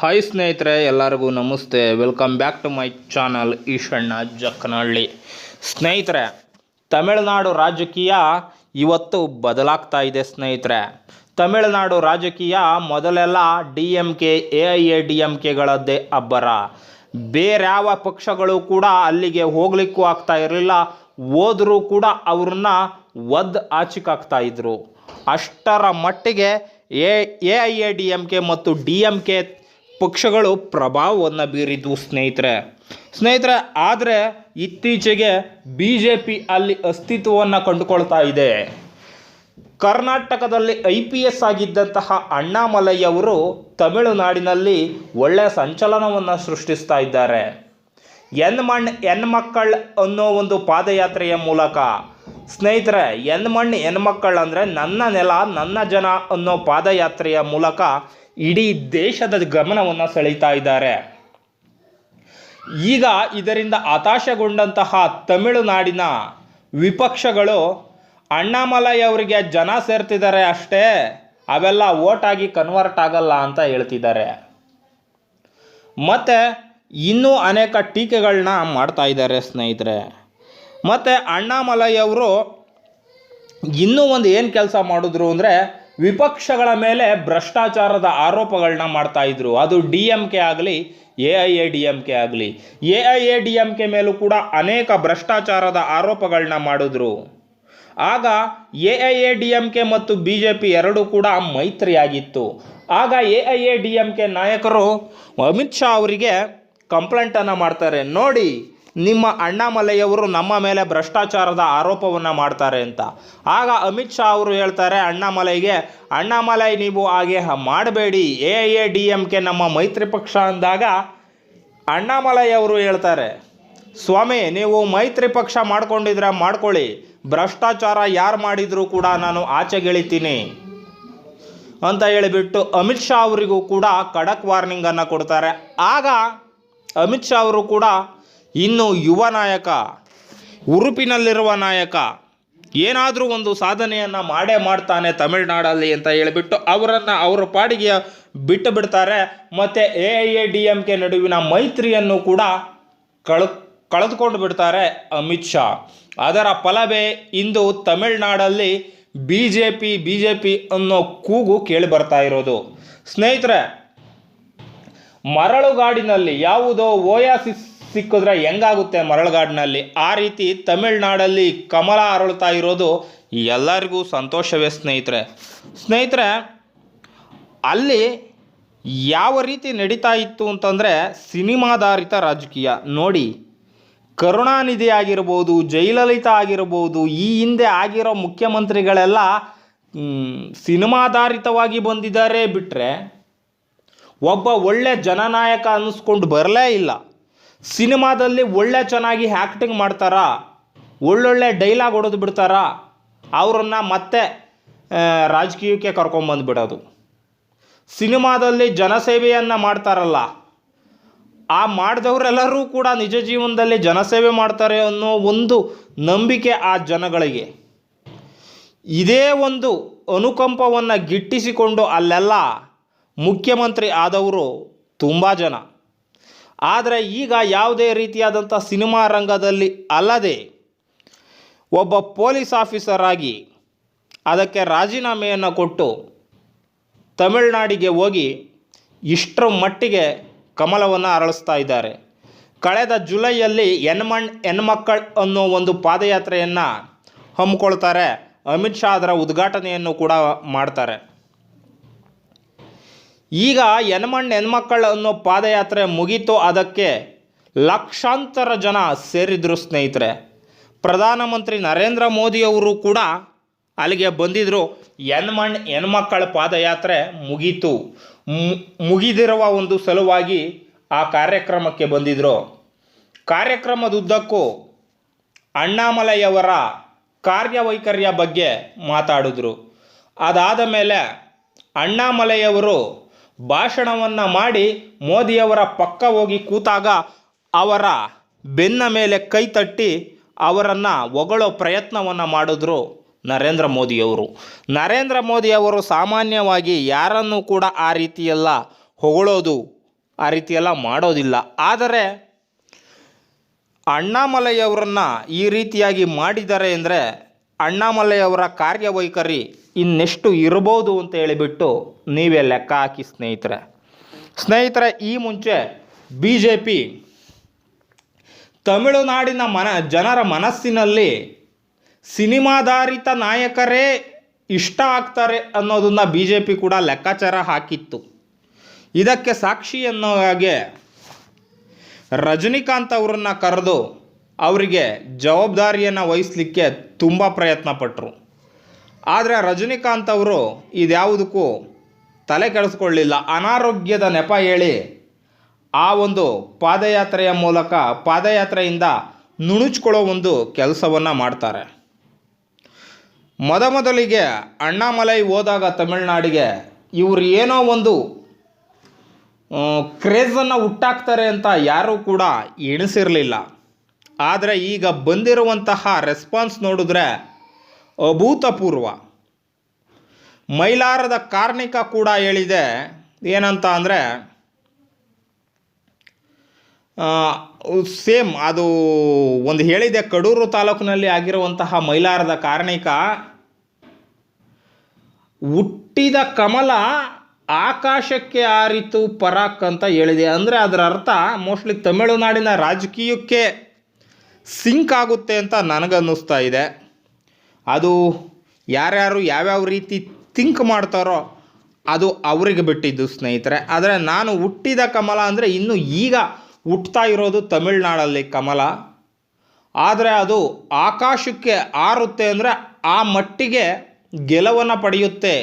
Hi ಸ್ನೇಹಿತರೆ, ಎಲ್ಲರಿಗೂ ನಮಸ್ತೆ. Welcome back to my channel Eshanna Jakkanahalli. ಸ್ನೇಹಿತರೆ, ತಮಿಳುನಾಡು ರಾಜಕೀಯ ಇವತ್ತು ಬದಲಾಗ್ತಾ ಇದೆ ಸ್ನೇಹಿತರೆ. ತಮಿಳುನಾಡು ರಾಜಕೀಯ ಮೊದಲೆಲ್ಲ D M K, A I A, D M ಕೆಗಳದ್ದೇ ಅಬ್ಬರ. ಬೇರ್ಯಾವ ಪಕ್ಷಗಳು ಕೂಡ ಅಲ್ಲಿಗೆ ಹೋಗ್ಲಿಕ್ಕೂ ಆಗ್ತಾ ಇರಲಿಲ್ಲ. ಹೋದರೂ ಕೂಡ ಅವ್ರನ್ನ ಒದ್ದು ಆಚಿಕಾಗ್ತಾ ಇದ್ರು. ಅಷ್ಟರ ಮಟ್ಟಿಗೆ A A I A, D M K ಮತ್ತು ಡಿ ಎಂ ಕೆ ಪಕ್ಷಗಳು ಪ್ರಭಾವವನ್ನು ಬೀರಿದ್ವು ಸ್ನೇಹಿತರೆ. ಸ್ನೇಹಿತರೆ, ಆದರೆ ಇತ್ತೀಚೆಗೆ ಬಿ ಜೆ ಪಿ ಅಲ್ಲಿ ಅಸ್ತಿತ್ವವನ್ನು ಕಂಡುಕೊಳ್ತಾ ಇದೆ. ಕರ್ನಾಟಕದಲ್ಲಿ ಐ ಪಿ ಎಸ್ ಆಗಿದ್ದಂತಹ ಅಣ್ಣಾಮಲೈ ಅವರು ತಮಿಳುನಾಡಿನಲ್ಲಿ ಒಳ್ಳೆಯ ಸಂಚಲನವನ್ನು ಸೃಷ್ಟಿಸ್ತಾ ಇದ್ದಾರೆ. ಎನ್ ಮಣ್ಣು ಮಕ್ಕಳ್ ಅನ್ನೋ ಒಂದು ಪಾದಯಾತ್ರೆಯ ಮೂಲಕ. ಸ್ನೇಹಿತರೆ, ಎನ್ ಮಣ್ಣು ಎನ್ ಅಂದರೆ ನನ್ನ ನೆಲ, ನನ್ನ ಜನ ಅನ್ನೋ ಪಾದಯಾತ್ರೆಯ ಮೂಲಕ ಇಡೀ ದೇಶದ ಗಮನವನ್ನು ಸೆಳೀತಾ ಇದ್ದಾರೆ. ಈಗ ಇದರಿಂದ ಹತಾಶಗೊಂಡಂತಹ ತಮಿಳುನಾಡಿನ ವಿಪಕ್ಷಗಳು ಅಣ್ಣಾಮಲೈ ಅವರಿಗೆ ಜನ ಸೇರ್ತಿದ್ದಾರೆ ಅಷ್ಟೇ, ಅವೆಲ್ಲ ಓಟ್ ಆಗಿ ಕನ್ವರ್ಟ್ ಆಗಲ್ಲ ಅಂತ ಹೇಳ್ತಿದ್ದಾರೆ. ಮತ್ತು ಇನ್ನೂ ಅನೇಕ ಟೀಕೆಗಳನ್ನ ಮಾಡ್ತಾ ಇದ್ದಾರೆ ಸ್ನೇಹಿತರೆ. ಮತ್ತು ಅಣ್ಣಾಮಲೈ ಅವರು ಇನ್ನೂ ಒಂದು ಏನು ಕೆಲಸ ಮಾಡಿದ್ರು ಅಂದರೆ ವಿಪಕ್ಷಗಳ ಮೇಲೆ ಭ್ರಷ್ಟಾಚಾರದ ಆರೋಪಗಳನ್ನ ಮಾಡ್ತಾ ಇದ್ರು. ಅದು ಡಿ ಎಂ ಕೆ ಆಗಲಿ, A I A D M K ಆಗಲಿ. A I A D M K ಮೇಲೂ ಕೂಡ ಅನೇಕ ಭ್ರಷ್ಟಾಚಾರದ ಆರೋಪಗಳನ್ನ ಮಾಡಿದ್ರು. ಆಗ A I A D M K ಮತ್ತು ಬಿ ಜೆ ಪಿ ಎರಡೂ ಕೂಡ ಮೈತ್ರಿಯಾಗಿತ್ತು. ಆಗ A I A D M K ನಾಯಕರು ಅಮಿತ್ ಶಾ ಅವರಿಗೆ ಕಂಪ್ಲೇಂಟನ್ನು ಮಾಡ್ತಾರೆ. ನೋಡಿ ನಿಮ್ಮ ಅಣ್ಣಾಮಲೆಯವರು ನಮ್ಮ ಮೇಲೆ ಭ್ರಷ್ಟಾಚಾರದ ಆರೋಪವನ್ನು ಮಾಡ್ತಾರೆ ಅಂತ. ಆಗ ಅಮಿತ್ ಶಾ ಅವರು ಹೇಳ್ತಾರೆ, ಅಣ್ಣಾಮಲೈಗೆ, ಅಣ್ಣಾಮಲೈ, ನೀವು ಹಾಗೆ ಮಾಡಬೇಡಿ. A A, D M K ನಮ್ಮ ಮೈತ್ರಿ ಪಕ್ಷ ಅಂದಾಗ ಅಣ್ಣಾಮಲೈ ಅವರು ಹೇಳ್ತಾರೆ, ಸ್ವಾಮಿ, ನೀವು ಮೈತ್ರಿ ಪಕ್ಷ ಮಾಡ್ಕೊಂಡಿದ್ರೆ ಮಾಡ್ಕೊಳ್ಳಿ. ಭ್ರಷ್ಟಾಚಾರ ಯಾರು ಮಾಡಿದರೂ ಕೂಡ ನಾನು ಆಚೆಗೆಳಿತೀನಿ ಅಂತ ಹೇಳಿಬಿಟ್ಟು ಅಮಿತ್ ಶಾ ಅವರಿಗೂ ಕೂಡ ಖಡಕ್ ವಾರ್ನಿಂಗನ್ನು ಕೊಡ್ತಾರೆ. ಆಗ ಅಮಿತ್ ಶಾ ಅವರು ಕೂಡ ಇನ್ನು ಯುವ ನಾಯಕ ಉರುಪಿನಲ್ಲಿರುವ ನಾಯಕ ಏನಾದರೂ ಒಂದು ಸಾಧನೆಯನ್ನು ಮಾಡೇ ಮಾಡ್ತಾನೆ ತಮಿಳ್ನಾಡಲ್ಲಿ ಅಂತ ಹೇಳಿಬಿಟ್ಟು ಅವರನ್ನು ಅವರ ಪಾಡಿಗೆ ಬಿಟ್ಟು ಬಿಡ್ತಾರೆ. ಮತ್ತು A I A D M K ನಡುವಿನ ಮೈತ್ರಿಯನ್ನು ಕೂಡ ಕಳ್, ಕಳೆದುಕೊಂಡು ಬಿಡ್ತಾರೆ ಅಮಿತ್ ಶಾ. ಅದರ ಫಲವೇ ಇಂದು ತಮಿಳ್ನಾಡಲ್ಲಿ B J P B J P ಅನ್ನೋ ಕೂಗು ಕೇಳಿ ಬರ್ತಾ ಇರೋದು. ಸ್ನೇಹಿತರೆ, ಮರಳುಗಾಡಿನಲ್ಲಿ ಯಾವುದೋ ಓಯಾಸಿಸ್ ಸಿಕ್ಕಿದ್ರೆ ಹೆಂಗಾಗುತ್ತೆ ಮರಳುಗಾಡಿನಲ್ಲಿ? ಆ ರೀತಿ ತಮಿಳ್ನಾಡಲ್ಲಿ ಕಮಲ ಅರಳ್ತಾ ಇರೋದು ಎಲ್ಲರಿಗೂ ಸಂತೋಷವೇ ಸ್ನೇಹಿತರೆ. ಸ್ನೇಹಿತರೆ, ಅಲ್ಲಿ ಯಾವ ರೀತಿ ನಡೀತಾ ಇತ್ತು ಅಂತಂದರೆ ಸಿನಿಮಾಧಾರಿತ ರಾಜಕೀಯ. ನೋಡಿ, ಕರುಣಾನಿಧಿ ಆಗಿರ್ಬೋದು, ಜಯಲಲಿತಾ ಆಗಿರ್ಬೋದು, ಈ ಹಿಂದೆ ಆಗಿರೋ ಮುಖ್ಯಮಂತ್ರಿಗಳೆಲ್ಲ ಸಿನಿಮಾಧಾರಿತವಾಗಿ ಬಂದಿದ್ದಾರೆ ಬಿಟ್ಟರೆ ಒಬ್ಬ ಒಳ್ಳೆ ಜನನಾಯಕ ಅನ್ನಿಸ್ಕೊಂಡು ಬರಲೇ ಇಲ್ಲ. ಸಿನಿಮಾದಲ್ಲಿ ಒಳ್ಳೆ ಚೆನ್ನಾಗಿ ಆ್ಯಕ್ಟಿಂಗ್ ಮಾಡ್ತಾರಾ? ಒಳ್ಳೊಳ್ಳೆ ಡೈಲಾಗ್ ಹೊಡೆದು ಬಿಡ್ತಾರಾ? ಅವರನ್ನು ಮತ್ತೆ ರಾಜಕೀಯಕ್ಕೆ ಕರ್ಕೊಂಬಂದುಬಿಡೋದು ಸಿನಿಮಾದಲ್ಲಿ ಜನಸೇವೆಯನ್ನು ಮಾಡ್ತಾರಲ್ಲ, ಆ ಮಾಡಿದವರೆಲ್ಲರೂ ಕೂಡ ನಿಜ ಜೀವನದಲ್ಲಿ ಜನಸೇವೆ ಮಾಡ್ತಾರೆ ಅನ್ನೋ ಒಂದು ನಂಬಿಕೆ ಆ ಜನಗಳಿಗೆ. ಇದೇ ಒಂದು ಅನುಕಂಪವನ್ನು ಗಿಟ್ಟಿಸಿಕೊಂಡು ಅಲ್ಲೆಲ್ಲ ಮುಖ್ಯಮಂತ್ರಿ ಆದವರು ತುಂಬ ಜನ. ಆದರೆ ಈಗ ಯಾವುದೇ ರೀತಿಯಾದಂಥ ಸಿನಿಮಾ ರಂಗದಲ್ಲಿ ಅಲ್ಲದೆ ಒಬ್ಬ ಪೊಲೀಸ್ ಆಫೀಸರ್ ಆಗಿ ಅದಕ್ಕೆ ರಾಜೀನಾಮೆಯನ್ನು ಕೊಟ್ಟು ತಮಿಳುನಾಡಿಗೆ ಹೋಗಿ ಇಷ್ಟರ ಮಟ್ಟಿಗೆ ಕಮಲವನ್ನು ಅರಳಿಸ್ತಾ ಇದ್ದಾರೆ. ಕಳೆದ ಜುಲೈಯಲ್ಲಿ ಹೆಣ್ಮಣ್ ಹೆಣ್ಮಕ್ಕಳ್ ಅನ್ನೋ ಒಂದು ಪಾದಯಾತ್ರೆಯನ್ನು ಹಮ್ಮಿಕೊಳ್ತಾರೆ. ಅಮಿತ್ ಶಾ ಅದರ ಉದ್ಘಾಟನೆಯನ್ನು ಕೂಡ ಮಾಡ್ತಾರೆ. ಈಗ ಹೆಣ್ಮಣ್ಣ ಹೆಣ್ಮಕ್ಕಳು ಅನ್ನೋ ಪಾದಯಾತ್ರೆ ಮುಗೀತು, ಅದಕ್ಕೆ ಲಕ್ಷಾಂತರ ಜನ ಸೇರಿದ್ರು ಸ್ನೇಹಿತರೆ. ಪ್ರಧಾನಮಂತ್ರಿ ನರೇಂದ್ರ ಮೋದಿಯವರು ಕೂಡ ಅಲ್ಲಿಗೆ ಬಂದಿದ್ದರು ಹೆಣ್ಮಣ್ ಹೆಣ್ಮಕ್ಕಳ ಪಾದಯಾತ್ರೆ ಮುಗೀತು. ಮುಗಿದಿರುವ ಒಂದು ಸಲುವಾಗಿ ಆ ಕಾರ್ಯಕ್ರಮಕ್ಕೆ ಬಂದಿದ್ದರು ಕಾರ್ಯಕ್ರಮದುದ್ದಕ್ಕೂ ಅಣ್ಣಾಮಲೈಯವರ ಕಾರ್ಯವೈಖರಿಯ ಬಗ್ಗೆ ಮಾತಾಡಿದ್ರು. ಅದಾದ ಮೇಲೆ ಅಣ್ಣಾಮಲೈಯವರು ಭಾಷಣವನ್ನು ಮಾಡಿ ಮೋದಿಯವರ ಪಕ್ಕ ಹೋಗಿ ಕೂತಾಗ ಅವರ ಬೆನ್ನ ಮೇಲೆ ಕೈ ತಟ್ಟಿ ಅವರನ್ನು ಹೊಗಳೋ ಪ್ರಯತ್ನವನ್ನು ಮಾಡಿದ್ರು ನರೇಂದ್ರ ಮೋದಿಯವರು. ನರೇಂದ್ರ ಮೋದಿಯವರು ಸಾಮಾನ್ಯವಾಗಿ ಯಾರನ್ನೂ ಕೂಡ ಆ ರೀತಿಯೆಲ್ಲ ಹೊಗಳೋದು, ಆ ರೀತಿಯೆಲ್ಲ ಮಾಡೋದಿಲ್ಲ. ಆದರೆ ಅಣ್ಣಾಮಲೈಯವರನ್ನು ಈ ರೀತಿಯಾಗಿ ಮಾಡಿದ್ದಾರೆ ಅಂದರೆ ಅಣ್ಣಾಮಲೈಯವರ ಕಾರ್ಯವೈಖರಿ ಇನ್ನೆಷ್ಟು ಇರ್ಬೋದು ಅಂತ ಹೇಳಿಬಿಟ್ಟು ನೀವೇ ಲೆಕ್ಕ ಹಾಕಿ ಸ್ನೇಹಿತರೆ. ಸ್ನೇಹಿತರೆ, ಈ ಮುಂಚೆ ಬಿ ಜೆ ಪಿ ತಮಿಳುನಾಡಿನ ಮನ, ಜನರ ಮನಸ್ಸಿನಲ್ಲಿ ಸಿನಿಮಾಧಾರಿತ ನಾಯಕರೇ ಇಷ್ಟ ಆಗ್ತಾರೆ ಅನ್ನೋದನ್ನು ಬಿ ಜೆ ಪಿ ಕೂಡ ಲೆಕ್ಕಾಚಾರ ಹಾಕಿತ್ತು. ಇದಕ್ಕೆ ಸಾಕ್ಷಿ ಅನ್ನೋ ಹಾಗೆ ರಜನಿಕಾಂತ್ ಅವರನ್ನು ಕರೆದು ಅವರಿಗೆ ಜವಾಬ್ದಾರಿಯನ್ನು ವಹಿಸಲಿಕ್ಕೆ ತುಂಬ ಪ್ರಯತ್ನ ಪಟ್ಟರು ಆದರೆ ರಜನಿಕಾಂತ್ ಅವರು ಇದ್ಯಾವುದಕ್ಕೂ ತಲೆ ಕೆಡಿಸ್ಕೊಳ್ಳಿಲ್ಲ. ಅನಾರೋಗ್ಯದ ನೆಪ ಹೇಳಿ ಆ ಒಂದು ಪಾದಯಾತ್ರೆಯ ಮೂಲಕ ಪಾದಯಾತ್ರೆಯಿಂದ ನುಣುಚ್ಕೊಳ್ಳೋ ಒಂದು ಕೆಲಸವನ್ನು ಮಾಡ್ತಾರೆ. ಮೊದಮೊದಲಿಗೆ ಅಣ್ಣಾಮಲೈ ಹೋದಾಗ ತಮಿಳ್ನಾಡಿಗೆ ಇವರು ಏನೋ ಒಂದು ಕ್ರೇಜನ್ನು ಹುಟ್ಟಾಕ್ತಾರೆ ಅಂತ ಯಾರೂ ಕೂಡ ಎಣಿಸಿರಲಿಲ್ಲ. ಆದರೆ ಈಗ ಬಂದಿರುವಂತಹ ರೆಸ್ಪಾನ್ಸ್ ನೋಡಿದ್ರೆ ಅಭೂತಪೂರ್ವ. ಮೈಲಾರದ ಕಾರ್ಣಿಕ ಕೂಡ ಹೇಳಿದೆ. ಏನಂತ ಅಂದರೆ ಸೇಮ್ ಅದು ಒಂದು ಹೇಳಿದೆ, ಕಡೂರು ತಾಲೂಕಿನಲ್ಲಿ ಆಗಿರುವಂತಹ ಮೈಲಾರದ ಕಾರ್ಣಿಕ. ಹುಟ್ಟಿದ ಕಮಲ ಆಕಾಶಕ್ಕೆ ಆರಿತು ಪರಾಕ್ ಅಂತ ಹೇಳಿದೆ. ಅಂದರೆ ಅದರ ಅರ್ಥ ಮೋಸ್ಟ್ಲಿ ತಮಿಳುನಾಡಿನ ರಾಜಕೀಯಕ್ಕೆ ಸಿಂಕ್ ಆಗುತ್ತೆ ಅಂತ ನನಗನ್ನಿಸ್ತಾ ಇದೆ. ಅದು ಯಾರ್ಯಾರು ಯಾವ್ಯಾವ ರೀತಿ ಥಿಂಕ್ ಮಾಡ್ತಾರೋ ಅದು ಅವರಿಗೆ ಬಿಟ್ಟಿದ್ದು ಸ್ನೇಹಿತರೆ. ಆದರೆ ನಾನು ಹುಟ್ಟಿದ ಕಮಲ ಅಂದರೆ ಇನ್ನು ಈಗ ಹುಟ್ತಾ ಇರೋದು ತಮಿಳ್ನಾಡಲ್ಲಿ ಕಮಲ. ಆದರೆ ಅದು ಆಕಾಶಕ್ಕೆ ಆರುತ್ತೆ ಅಂದರೆ ಆ ಮಟ್ಟಿಗೆ ಗೆಲುವನ್ನು ಪಡೆಯುತ್ತೆ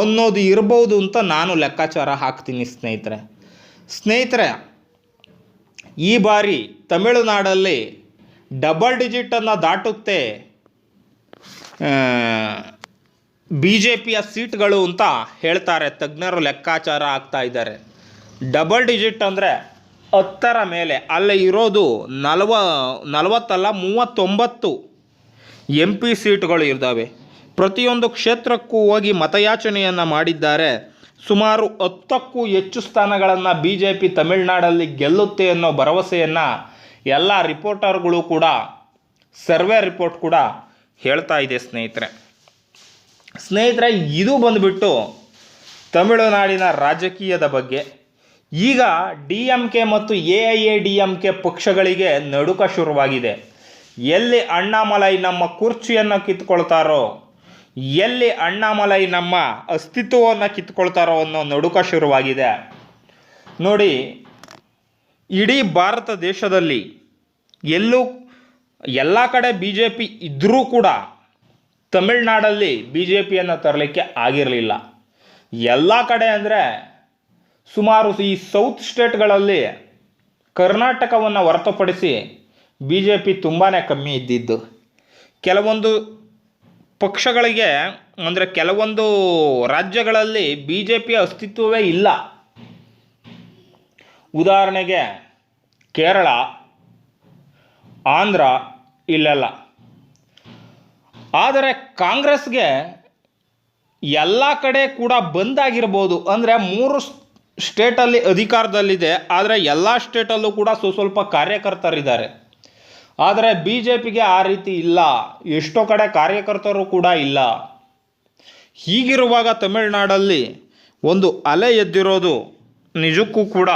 ಅನ್ನೋದು ಇರ್ಬೋದು ಅಂತ ನಾನು ಲೆಕ್ಕಾಚಾರ ಹಾಕ್ತೀನಿ ಸ್ನೇಹಿತರೆ. ಸ್ನೇಹಿತರೆ, ಈ ಬಾರಿ ತಮಿಳುನಾಡಲ್ಲಿ ಡಬಲ್ ಡಿಜಿಟನ್ನು ದಾಟುತ್ತೆ. ಬಿ ಜೆ ಪಿಯ ಸೀಟ್ಗಳು ಅಂತ ಹೇಳ್ತಾರೆ. ತಜ್ಞರು ಲೆಕ್ಕಾಚಾರ ಆಗ್ತಾ ಇದ್ದಾರೆ. ಡಬಲ್ ಡಿಜಿಟ್ ಅಂದರೆ ಹತ್ತರ ಮೇಲೆ. ಅಲ್ಲಿ ಇರೋದು ನಲ್ವ, ನಲವತ್ತಲ್ಲ, ಮೂವತ್ತೊಂಬತ್ತು ಎಂ ಪಿ ಸೀಟ್ಗಳು ಇದ್ದಾವೆ ಪ್ರತಿಯೊಂದು ಕ್ಷೇತ್ರಕ್ಕೂ ಹೋಗಿ ಮತಯಾಚನೆಯನ್ನು ಮಾಡಿದ್ದಾರೆ. ಸುಮಾರು ಹತ್ತಕ್ಕೂ ಹೆಚ್ಚು ಸ್ಥಾನಗಳನ್ನು ಬಿ ಜೆ ಪಿ ತಮಿಳುನಾಡಲ್ಲಿ ಗೆಲ್ಲುತ್ತೆ ಅನ್ನೋ ಭರವಸೆಯನ್ನು ಎಲ್ಲ ರಿಪೋರ್ಟರ್ಗಳು ಕೂಡ, ಸರ್ವೆ ರಿಪೋರ್ಟ್ ಕೂಡ ಹೇಳ್ತಾ ಇದೆ ಸ್ನೇಹಿತರೆ. ಸ್ನೇಹಿತರೆ, ಇದು ಬಂದುಬಿಟ್ಟು ತಮಿಳುನಾಡಿನ ರಾಜಕೀಯದ ಬಗ್ಗೆ. ಈಗ ಡಿ ಎಂ ಕೆ ಮತ್ತು A I A D M K ಪಕ್ಷಗಳಿಗೆ ನಡುಕ ಶುರುವಾಗಿದೆ. ಎಲ್ಲಿ ಅಣ್ಣಾಮಲೈ ನಮ್ಮ ಕುರ್ಚಿಯನ್ನು ಕಿತ್ಕೊಳ್ತಾರೋ, ಎಲ್ಲಿ ಅಣ್ಣಾಮಲೈ ನಮ್ಮ ಅಸ್ತಿತ್ವವನ್ನು ಕಿತ್ಕೊಳ್ತಾರೋ ಅನ್ನೋ ನಡುಕ ಶುರುವಾಗಿದೆ. ನೋಡಿ, ಇಡೀ ಭಾರತ ದೇಶದಲ್ಲಿ ಎಲ್ಲೂ ಎಲ್ಲ ಕಡೆ ಬಿ ಜೆ ಪಿ ಇದ್ದರೂ ಕೂಡ ತಮಿಳ್ನಾಡಲ್ಲಿ ಬಿ ಜೆ ಪಿಯನ್ನು ತರಲಿಕ್ಕೆ ಆಗಿರಲಿಲ್ಲ. ಎಲ್ಲ ಕಡೆ ಅಂದರೆ ಸುಮಾರು ಈ ಸೌತ್ ಸ್ಟೇಟ್ಗಳಲ್ಲಿ ಕರ್ನಾಟಕವನ್ನು ಹೊರತುಪಡಿಸಿ ಬಿ ಜೆ ಪಿ ತುಂಬಾ ಕಮ್ಮಿ ಇದ್ದಿದ್ದು. ಕೆಲವೊಂದು ಪಕ್ಷಗಳಿಗೆ ಅಂದರೆ ಕೆಲವೊಂದು ರಾಜ್ಯಗಳಲ್ಲಿ ಬಿ ಜೆ ಪಿ ಅಸ್ತಿತ್ವವೇ ಇಲ್ಲ. ಉದಾಹರಣೆಗೆ ಕೇರಳ, ಆಂಧ್ರ ಇಲ್ಲೆಲ್ಲ ಆದರೆ ಕಾಂಗ್ರೆಸ್ಗೆ ಎಲ್ಲ ಕಡೆ ಕೂಡ ಬಂದಾಗಿರ್ಬೋದು ಅಂದರೆ ಮೂರು ಸ್ಟೇಟಲ್ಲಿ ಅಧಿಕಾರದಲ್ಲಿದೆ. ಆದರೆ ಎಲ್ಲ ಸ್ಟೇಟಲ್ಲೂ ಕೂಡ ಸ್ವಸ್ವಲ್ಪ ಕಾರ್ಯಕರ್ತರಿದ್ದಾರೆ. ಆದರೆ ಬಿ ಜೆ ಪಿಗೆ ಆ ರೀತಿ ಇಲ್ಲ. ಎಷ್ಟೋ ಕಡೆ ಕಾರ್ಯಕರ್ತರು ಕೂಡ ಇಲ್ಲ. ಹೀಗಿರುವಾಗ ತಮಿಳುನಾಡಲ್ಲಿ ಒಂದು ಅಲೆ ಎದ್ದಿರೋದು ನಿಜಕ್ಕೂ ಕೂಡ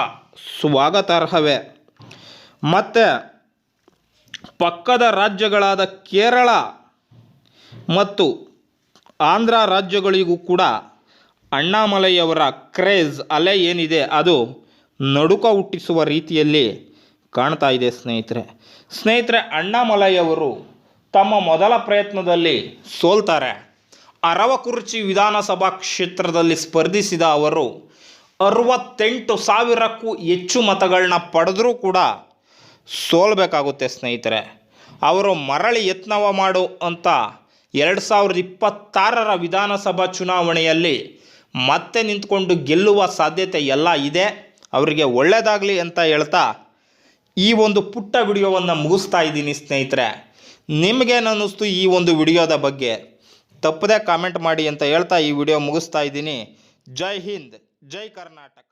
ಸ್ವಾಗತಾರ್ಹವೇ. ಮತ್ತು ಪಕ್ಕದ ರಾಜ್ಯಗಳಾದ ಕೇರಳ ಮತ್ತು ಆಂಧ್ರ ರಾಜ್ಯಗಳಿಗೂ ಕೂಡ ಅಣ್ಣಾಮಲೈಯವರ ಕ್ರೇಜ್ ಅಲೆ ಏನಿದೆ ಅದು ನಡುಕ ಹುಟ್ಟಿಸುವ ರೀತಿಯಲ್ಲಿ ಕಾಣ್ತಾ ಇದೆ ಸ್ನೇಹಿತರೆ. ಸ್ನೇಹಿತರೆ, ಅಣ್ಣಾಮಲೈಯವರು ತಮ್ಮ ಮೊದಲ ಪ್ರಯತ್ನದಲ್ಲಿ ಸೋಲ್ತಾರೆ. ಅರವಕುರ್ಚಿ ವಿಧಾನಸಭಾ ಕ್ಷೇತ್ರದಲ್ಲಿ ಸ್ಪರ್ಧಿಸಿದ ಅವರು ಅರವತ್ತೆಂಟು ಸಾವಿರಕ್ಕೂ ಹೆಚ್ಚು ಮತಗಳನ್ನ ಪಡೆದರೂ ಕೂಡ ಸೋಲ್ಬೇಕಾಗುತ್ತೆ ಸ್ನೇಹಿತರೆ. ಅವರು ಮರಳಿ ಯತ್ನವ ಮಾಡು ಅಂತ ಎರಡು ಸಾವಿರದ ಇಪ್ಪತ್ತಾರರ ವಿಧಾನಸಭಾ ಚುನಾವಣೆಯಲ್ಲಿ ಮತ್ತೆ ನಿಂತ್ಕೊಂಡು ಗೆಲ್ಲುವ ಸಾಧ್ಯತೆ ಎಲ್ಲ ಇದೆ. ಅವರಿಗೆ ಒಳ್ಳೆಯದಾಗಲಿ ಅಂತ ಹೇಳ್ತಾ ಈ ಒಂದು ಪುಟ್ಟ ವಿಡಿಯೋವನ್ನು ಮುಗಿಸ್ತಾ ಇದ್ದೀನಿ ಸ್ನೇಹಿತರೆ. ನಿಮಗೇನು ಅನ್ನಿಸ್ತು ಈ ಒಂದು ವಿಡಿಯೋದ ಬಗ್ಗೆ? ತಪ್ಪದೇ ಕಾಮೆಂಟ್ ಮಾಡಿ ಅಂತ ಹೇಳ್ತಾ ಈ ವಿಡಿಯೋ ಮುಗಿಸ್ತಾ ಇದ್ದೀನಿ. ಜೈ ಹಿಂದ್, ಜೈ ಕರ್ನಾಟಕ.